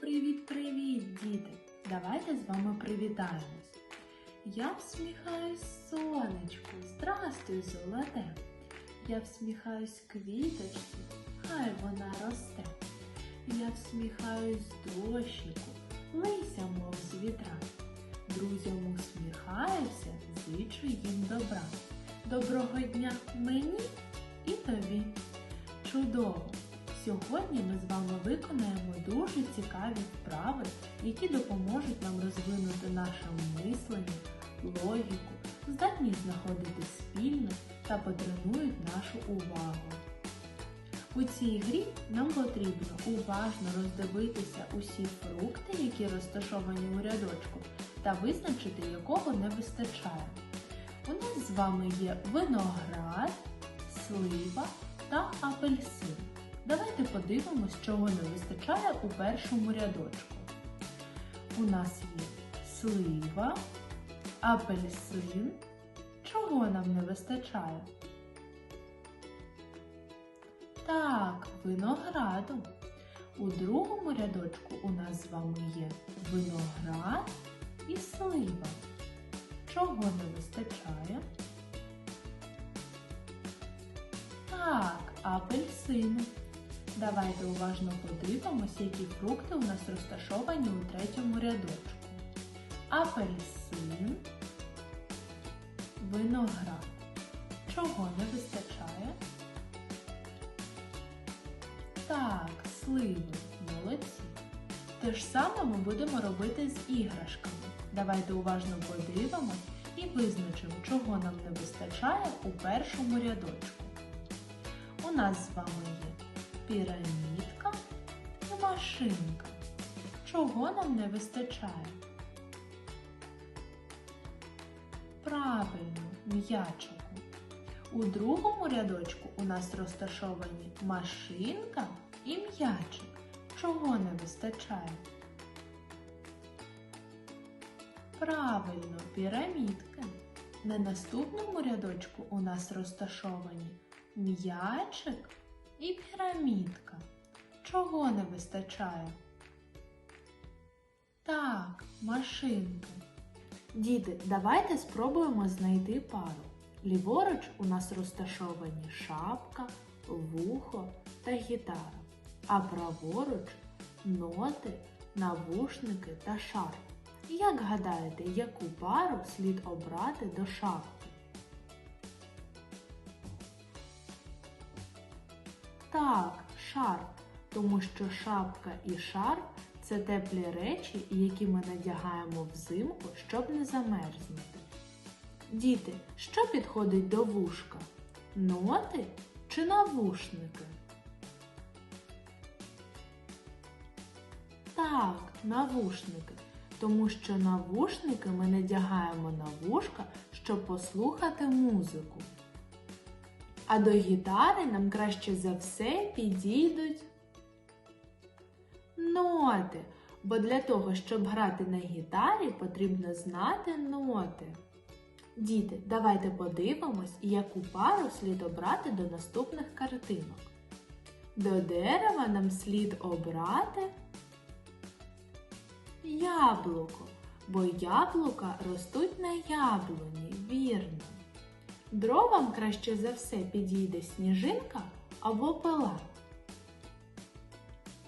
Привіт-привіт, діти! Давайте з вами привітаємось. Я всміхаюсь сонечку, здрастуй, золоте. Я всміхаюсь квіточці, хай вона росте. Я всміхаюсь дощику, лися, мов з вітра. Друзям усміхаюся, зичу їм добра. Доброго дня мені і тобі. Чудово! Сьогодні ми з вами виконаємо дуже цікаві вправи, які допоможуть нам розвинути наше мислення, логіку, здатність знаходити спільне та потренують нашу увагу. У цій грі нам потрібно уважно роздивитися усі фрукти, які розташовані у рядочку, та визначити, якого не вистачає. У нас з вами є виноград, слива та апельсин. Давайте подивимось, чого не вистачає у першому рядочку. У нас є слива, апельсин. Чого нам не вистачає? Так, винограду. У другому рядочку у нас з вами є виноград і слива. Чого не вистачає? Так, апельсину. Давайте уважно подивимося, які фрукти у нас розташовані у третьому рядочку. Апельсин, виноград. Чого не вистачає? Так, сливи, молодці. Те ж саме ми будемо робити з іграшками. Давайте уважно подивимось і визначимо, чого нам не вистачає у першому рядочку. У нас з вами є пірамідка і машинка. Чого нам не вистачає? Правильно, м'ячику. У другому рядочку у нас розташовані машинка і м'ячик. Чого не вистачає? Правильно, пірамідки. На наступному рядочку у нас розташовані м'ячик і пірамідка. Чого не вистачає? Так, машинки. Діти, давайте спробуємо знайти пару. Ліворуч у нас розташовані шапка, вухо та гітара, а праворуч ноти, навушники та шарф. Як гадаєте, яку пару слід обрати до шапки? Так, шарф, тому що шапка і шарф це теплі речі, які ми надягаємо взимку, щоб не замерзнути. Діти, що підходить до вушка? Ноти чи навушники? Так, навушники. Тому що навушники ми надягаємо на вушка, щоб послухати музику. А до гітари нам краще за все підійдуть ноти. Бо для того, щоб грати на гітарі, потрібно знати ноти. Діти, давайте подивимось, яку пару слід обрати до наступних картинок. До дерева нам слід обрати яблуко, бо яблука ростуть на яблуні, вірно. Дровам краще за все підійде сніжинка або пила.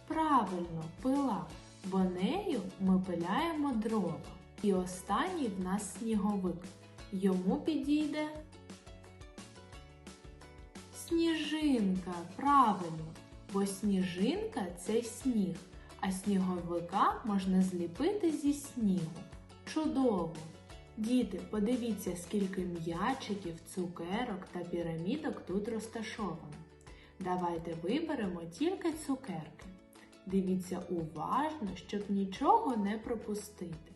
Правильно, пила, бо нею ми пиляємо дрова. І останній в нас сніговик. Йому підійде сніжинка, правильно, бо сніжинка це сніг, а сніговика можна зліпити зі снігу. Чудово! Діти, подивіться, скільки м'ячиків, цукерок та пірамідок тут розташовано. Давайте виберемо тільки цукерки. Дивіться уважно, щоб нічого не пропустити.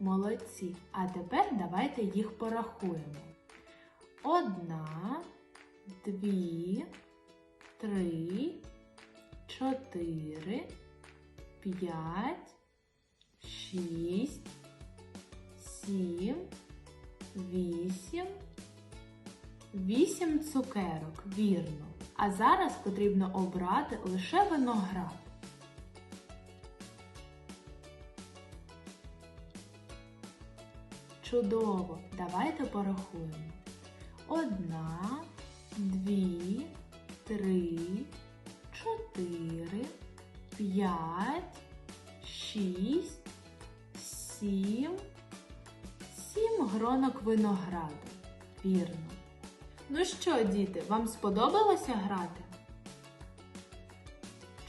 Молодці. А тепер давайте їх порахуємо. Одна, дві, три, чотири, п'ять, шість, сім, вісім, Вісім цукерок, вірно. А зараз потрібно обрати лише виноград. Чудово! Давайте порахуємо. Одна, дві, три, чотири, п'ять, шість, сім, сім гронок винограду. Вірно. Ну що, діти, вам сподобалося грати?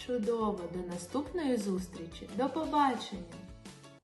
Чудово! До наступної зустрічі! До побачення!